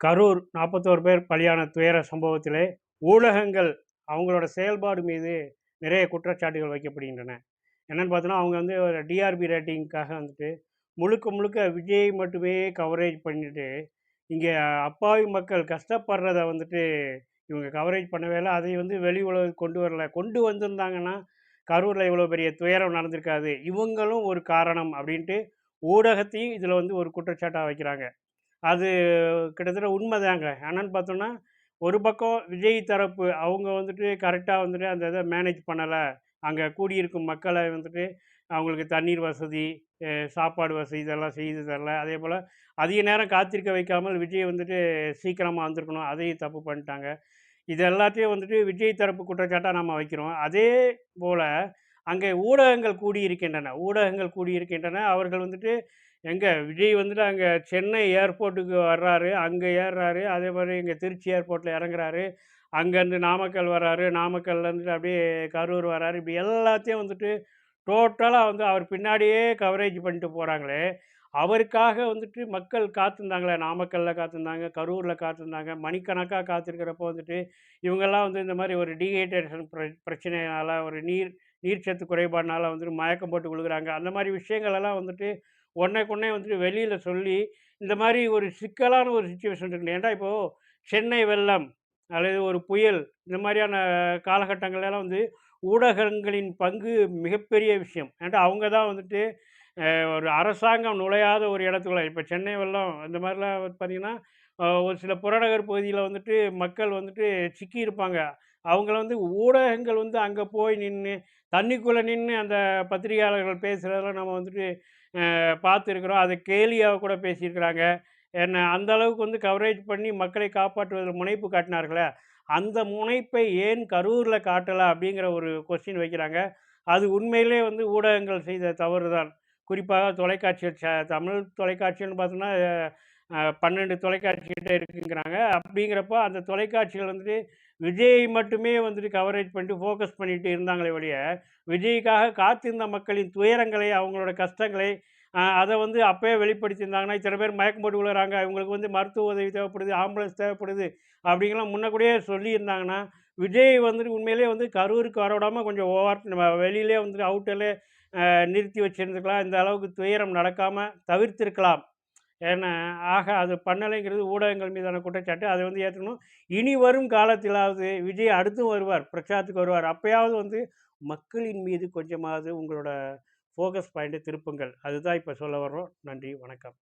கரூர் நாற்பத்தோரு பேர் பலியான துயர சம்பவத்திலே ஊடகங்கள் அவங்களோட செயல்பாடு மீது நிறைய குற்றச்சாட்டுகள் வைக்கப்படுகின்றன. என்னென்னு பார்த்தோன்னா அவங்க வந்து ஒரு டிஆர்பி ரேட்டிங்க்காக வந்துட்டு முழுக்க முழுக்க விஜய் மட்டுமே கவரேஜ் பண்ணிட்டு இங்கே அப்பாவி மக்கள் கஷ்டப்படுறத வந்துட்டு இவங்க கவரேஜ் பண்ணவே இல்லை. அதை வந்து வெளி உலகம் கொண்டு வரல. கொண்டு வந்திருந்தாங்கன்னா கரூரில் இவ்வளோ பெரிய துயரம் நடந்திருக்காது. இவங்களும் ஒரு காரணம் அப்படின்ட்டு ஊடகத்தையும் இதில் வந்து ஒரு குற்றச்சாட்டாக வைக்கிறாங்க. அது கிட்டத்தட்ட உண்மைதாங்க. என்னன்னு பார்த்தோன்னா ஒரு பக்கம் விஜய் தரப்பு அவங்க வந்துட்டு கரெக்டாக வந்துட்டு அந்த இதை மேனேஜ் பண்ணலை. அங்கே கூடியிருக்கும் மக்களை வந்துட்டு அவங்களுக்கு தண்ணீர் வசதி சாப்பாடு வசதி இதெல்லாம் செய்து தரல. அதே போல் அதிக நேரம் காத்திருக்க வைக்காமல் விஜய் வந்துட்டு சீக்கிரமாக வந்திருக்கணும். அதையும் தப்பு பண்ணிட்டாங்க. இது எல்லாத்தையும் வந்துட்டு விஜய் தரப்பு குற்றச்சாட்டாக நம்ம வைக்கிறோம். அதே போல் அங்கே ஊடகங்கள் கூடியிருக்கின்றன ஊடகங்கள் கூடியிருக்கின்றன. அவர்கள் வந்துட்டு எங்கே விஜய் வந்துட்டு அங்கே சென்னை ஏர்போர்ட்டுக்கு வர்றாரு அங்கே ஏறுறாரு அதே மாதிரி இங்கே திருச்சி ஏர்போர்ட்டில் இறங்குறாரு அங்கேருந்து நாமக்கல் வர்றாரு இருந்துட்டு அப்படியே கரூர் வர்றாரு. இப்படி எல்லாத்தையும் வந்துட்டு டோட்டலாக வந்து அவர் பின்னாடியே கவரேஜ் பண்ணிட்டு போகிறாங்களே அவருக்காக வந்துட்டு மக்கள் காத்திருந்தாங்களே நாமக்கல்லில் காத்திருந்தாங்க கரூரில் காத்திருந்தாங்க மணிக்கணக்காக காத்திருக்கிறப்போ வந்துட்டு இவங்கெல்லாம் வந்து இந்த மாதிரி ஒரு டீஹைட்ரேஷன் பிர பிரச்சனையினால் ஒரு நீர் நீர்ச்சத்து குறைபாடுனால வந்துட்டு மயக்கம் போட்டு கொடுக்குறாங்க அந்த மாதிரி விஷயங்களெல்லாம் வந்துட்டு வந்துட்டு ஒன்றைக்கொன்னே வந்துட்டு வெளியில் சொல்லி இந்த மாதிரி ஒரு சிக்கலான ஒரு சுச்சுவேஷன் இருக்குது ஏன்டா இப்போது சென்னை வெள்ளம் அல்லது ஒரு புயல் இந்த மாதிரியான காலகட்டங்கள்லாம் வந்து ஊடகங்களின் பங்கு மிகப்பெரிய விஷயம். ஏன்டா அவங்க தான் வந்துட்டு ஒரு அரசாங்கம் நுழையாத ஒரு இடத்துல. இப்போ சென்னை வெள்ளம் இந்த மாதிரிலாம் பார்த்திங்கன்னா ஒரு சில புறநகர் பகுதியில் வந்துட்டு மக்கள் வந்துட்டு சிக்கி இருப்பாங்க. அவங்கள வந்து ஊடகங்கள் வந்து அங்கே போய் நின்று தண்ணிக்குள்ளே நின்று அந்த பத்திரிகையாளர்கள் பேசுகிறதெல்லாம் நம்ம வந்துட்டு பார்த்துருக்குறோம். அதை கேலியாக கூட பேசியிருக்கிறாங்க. என்ன அந்த அளவுக்கு வந்து கவரேஜ் பண்ணி மக்களை காப்பாற்றுவதில் முனைப்பு காட்டினார்களே. அந்த முனைப்பை ஏன் கரூரில் காட்டலை அப்படிங்கிற ஒரு கொஸ்டின் வைக்கிறாங்க. அது உண்மையிலே வந்து ஊடகங்கள் செய்த தவறு தான் குறிப்பாக தொலைக்காட்சிகள் ச தமிழ் தொலைக்காட்சின்னு பார்த்தோன்னா பன்னெண்டு தொலைக்காட்சிகிட்ட இருக்குங்கிறாங்க. அப்படிங்கிறப்போ அந்த தொலைக்காட்சிகள் வந்துட்டு விஜய் மட்டுமே வந்துட்டு கவரேஜ் பண்ணிட்டு ஃபோக்கஸ் பண்ணிட்டு இருந்தாங்களே வழிய விஜய்க்காக காத்திருந்த மக்களின் துயரங்களை அவங்களோட கஷ்டங்களை அதை வந்து அப்போயே வெளிப்படுத்தியிருந்தாங்கன்னா இத்தனை பேர் மயக்கம் போட்டு விழுறாங்க இவங்களுக்கு வந்து மருத்துவ உதவி தேவைப்படுது ஆம்புலன்ஸ் தேவைப்படுது அப்படிங்கலாம் முன்னக்கூடியே சொல்லியிருந்தாங்கன்னா விஜய் வந்துட்டு உண்மையிலே வந்து கரூருக்கு வரவிடாமல் கொஞ்சம் ஓவர் நம்ம வெளியிலே வந்துட்டு அவுட்டர்லே நிறுத்தி வச்சுருந்துக்கலாம் இந்த அளவுக்கு துயரம் நடக்காமல் தவிர்த்திருக்கலாம். ஏன்னா ஆக அது பண்ணலைங்கிறது ஊடகங்கள் மீதான குற்றச்சாட்டு. அதை வந்து ஏற்றுக்கணும். இனி வரும் காலத்திலாவது விஜய் அடுத்தும் வருவார் பிரச்சாரத்துக்கு வருவார். அப்போயாவது வந்து மக்களின் மீது கொஞ்சமாவது உங்களோட ஃபோக்கஸ் பாயிண்ட்டை திருப்புங்கள். அதுதான் இப்போ சொல்ல வர்றோம். நன்றி வணக்கம்.